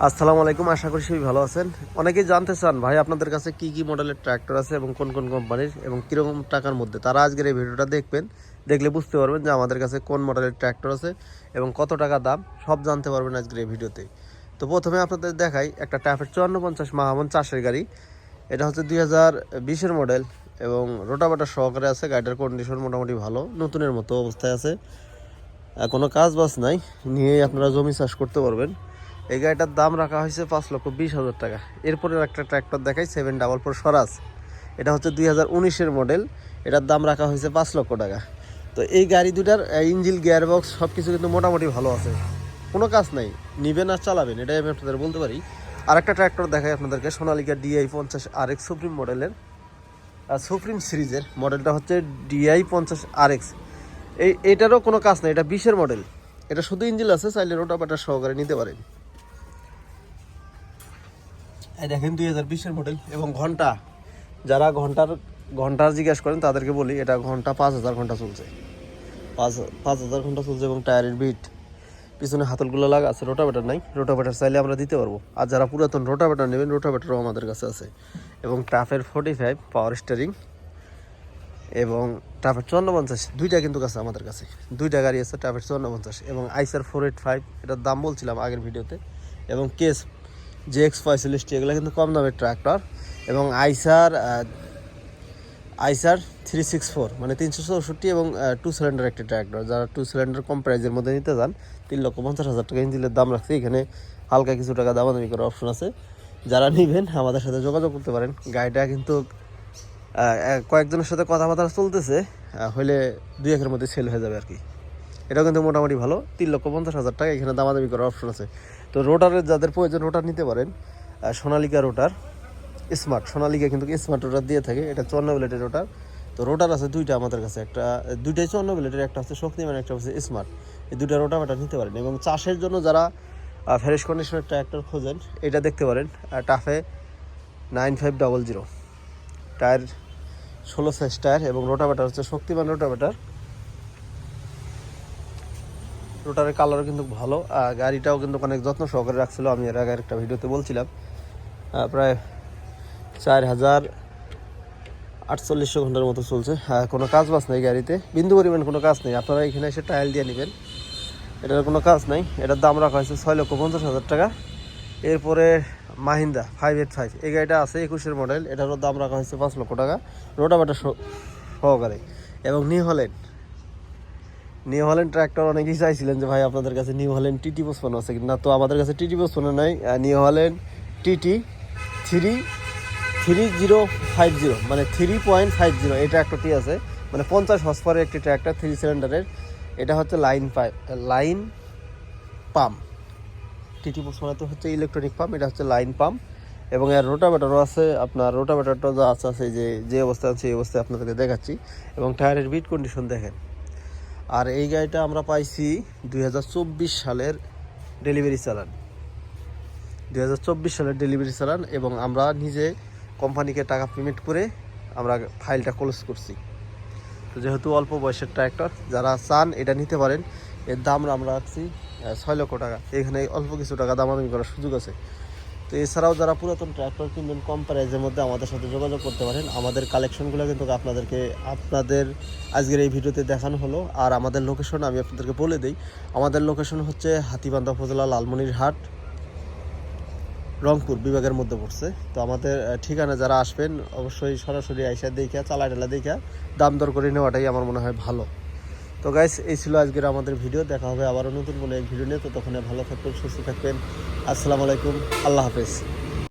আসসালামু আলাইকুম, আশা করি সবাই ভালো আছেন। অনেকেই জানতে চান, ভাই, আপনাদের কাছে কি কি মডেলের ট্র্যাক্টর আছে এবং কোন কোন কোম্পানির এবং কীরকম টাকার মধ্যে? তারা আজকের এই ভিডিওটা দেখবেন, দেখলে বুঝতে পারবেন যে আমাদের কাছে কোন মডেলের ট্র্যাক্টর আছে এবং কত টাকা দাম, সব জানতে পারবেন আজকের এই ভিডিওতে। তো প্রথমে আপনাদের দেখাই একটা ট্যাফের চুয়ান্ন পঞ্চাশ মাহামন চাষের গাড়ি। এটা হচ্ছে দুই হাজার বিশের মডেল এবং রোটাবাটার সহকারে আছে, গাড়িটার কন্ডিশন মোটামুটি ভালো, নতুনের মতো অবস্থায় আছে। কোনো কাজ বাজ নাই, নিয়েই আপনারা জমি চাষ করতে পারবেন। এই গাড়িটার দাম রাখা হয়েছে পাঁচ লক্ষ বিশ হাজার টাকা। এরপরে একটা ট্র্যাক্টর দেখাই সেভেন ডাবল ফোর স্বরাজ এটা হচ্ছে দুই হাজার উনিশের মডেল এটার দাম রাখা হয়েছে পাঁচ লক্ষ টাকা। তো এই গাড়ি দুটার ইঞ্জিল গিয়ার বক্স সব কিছু কিন্তু মোটামুটি ভালো আছে। কোনো কাজ নাই, নিবেন আর চালাবেন, এটাই আমি আপনাদের বলতে পারি। আর একটা ট্র্যাক্টর দেখাই আপনাদেরকে, সোনালিকা ডিআই পঞ্চাশ আর এক্স সুপ্রিম মডেলের সুপ্রিম সিরিজের মডেলটা হচ্ছে ডিআই পঞ্চাশ আর এক্স এই, এটারও কোনো কাজ নেই, এটা বিশের মডেল এটা শুধু ইঞ্জিল আছে, চাইলে রোটা বাটার সহকারে নিতে পারেন। দেখেন দুই হাজার বিশের মডেল এবং ঘণ্টা, যারা ঘণ্টার ঘণ্টার জিজ্ঞেস করেন, তাদেরকে বলি এটা ঘণ্টা পাঁচ হাজার ঘণ্টা চলছে। পাঁচ পাঁচ হাজার ঘণ্টা চলছে এবং টায়ারের বিট পিছনে হাতলগুলো লাগা আছে রোটাভেটার নাই। রোটাভেটার চাইলে আমরা দিতে পারব। আর যারা পুরাতন রোটাভেটার নেবেন রোটাভেটারও আমাদের কাছে আছে। এবং টাফের ফোর্টি ফাইভ পাওয়ার স্টারিং এবং টাফের চুয়ান্ন পঞ্চাশ, দুইটা কিন্তু আছে আমাদের কাছে। দুইটা গাড়ি আছে টাফের চুয়ান্ন পঞ্চাশ এবং আইসার ফোর এইট ফাইভ এটার দাম বলছিলাম আগের ভিডিওতে। এবং কেস জে এক্স পঁয়তাল্লিশটি এগুলো কিন্তু কম দামের ট্র্যাক্টর এবং আইসার আইসার থ্রি সিক্স ফোর মানে তিনশো চৌষট্টি এবং টু সিলিন্ডার একটি ট্র্যাক্টর যারা টু সিলিন্ডার কম প্রাইজের মধ্যে নিতে যান তিন লক্ষ পঞ্চাশ হাজার টাকা ইঞ্জিনের দাম রাখছে। এখানে হালকা কিছু টাকা দামাদামি করার অপশন আছে। যারা নেবেন, আমাদের সাথে যোগাযোগ করতে পারেন। গাড়িটা কিন্তু কয়েকজনের সাথে কথাবার্তা চলতেছে হলে দুই একের মধ্যে সেল হয়ে যাবে আর কি। এটাও কিন্তু মোটামুটি ভালো। তিন লক্ষ পঞ্চাশ হাজার টাকা এখানে দামাদামি করার অপশন আছে। তো রোটারের যাদের প্রয়োজন রোটার নিতে পারেন। সোনালিকা রোটার স্মার্ট সোনালিকা কিন্তু স্মার্ট রোটার দিয়ে থাকে, এটা চুয়ান্ন ব্লেডের রোটার তো রোটার আছে দুইটা আমাদের কাছে, একটা, দুইটাই চুয়ান্ন ব্লেডের একটা হচ্ছে শক্তিমান, একটা হচ্ছে স্মার্ট এই দুইটা রোটার এটা নিতে পারেন এবং চাষের জন্য যারা ফ্রেশ কন্ডিশনের ট্র্যাক্টর খোঁজেন, এটা দেখতে পারেন TAFE nine five double zero tyre ষোলো সাইজ টায়ার এবং রোটাভেটার হচ্ছে শক্তিমান রোটাভেটার রোটারের কালারও কিন্তু ভালো গাড়িটাও কিন্তু অনেক যত্ন সহকারে রাখছিল, আমি এর আগে একটা ভিডিওতে বলছিলাম। প্রায় চার হাজার আটচল্লিশশো ঘণ্টার মতো চলছে। হ্যাঁ কোনো কাজ বাজ নেই গাড়িতে, বিন্দু পরিমাণ কোনো কাজ নেই। আপনারা এখানে এসে টাইল দিয়ে নেবেন। এটার কোনো কাজ নাই। এটার দাম রাখা হয়েছে ছয় লক্ষ পঞ্চাশ হাজার টাকা। এরপরে মাহিন্দা ফাইভ এইট ফাইভ এই গাড়িটা আছে একুশের মডেল এটারও দাম রাখা হয়েছে পাঁচ লক্ষ টাকা। রোটাবাটা সহকারে। এবং new Holland. New Holland tractor অনেকেই চাইছিলেন যে, ভাই, আপনাদের কাছে নিউ হল্যান্ড টিটি পোস্টপন আছে কিনা? তো আমাদের কাছে টিটি পোস্টপন নাই। New Holland TT three three zero five zero মানে থ্রি পয়েন্ট ফাইভ জিরো এই ট্র্যাক্টরটি আছে। মানে পঞ্চাশ হসপারের একটি ট্র্যাক্টর থ্রি সিলিন্ডারের এটা হচ্ছে line pipe line pump TT মানে তো হচ্ছে ইলেকট্রনিক পাম্প এটা হচ্ছে লাইন পাম্প এবং এর রোটাভেটারও আছে, আপনার রোটাভেটারটা যা আছে যে যে অবস্থায় আছে, এই অবস্থায় আপনাদেরকে দেখাচ্ছি। এবং টায়ারের বিট কন্ডিশন দেখেন। আর এই গাড়িটা আমরা পাইছি দুই হাজার চব্বিশ সালের ডেলিভারি চালান। দুই হাজার চব্বিশ সালের ডেলিভারি চালান এবং আমরা নিজে কোম্পানিকে টাকা পেমেন্ট করে আমরা ফাইলটা ক্লোজ করছি। তো যেহেতু অল্প বয়সের ট্র্যাক্টর, যারা চান এটা নিতে পারেন। এর দাম আমরা রাখছি ছয় লক্ষ টাকা। এখানে অল্প কিছু টাকা দাম দামাদামি করার সুযোগ আছে। তো এছাড়াও যারা পুরাতন ট্র্যাক্টর কিনবেন, কম প্রাইজের মধ্যে আমাদের সাথে যোগাযোগ করতে পারেন। আমাদের কালেকশনগুলো কিন্তু আপনাদেরকে, আপনাদের আজকের এই ভিডিওতে দেখানো হলো। আর আমাদের লোকেশন আমি আপনাদেরকে বলে দিই। আমাদের লোকেশন হচ্ছে হাতিবান্ধা উপজেলা লালমনির হাট রংপুর বিভাগের মধ্যে পড়ছে। তো আমাদের ঠিকানা যারা আসবেন, অবশ্যই সরাসরি আইসা দেখা চালা টালা দেখা দাম দর করে নেওয়াটাই আমার মনে হয় ভালো। তো গাইস এই ছিল আজকের আমাদের ভিডিও দেখা হবে আবারও নতুন কোনো এক ভিডিও নিয়ে। তো তখন ভালো থাকবেন, সুস্থ থাকবেন। আসসালামু আলাইকুম। আল্লাহ হাফেজ।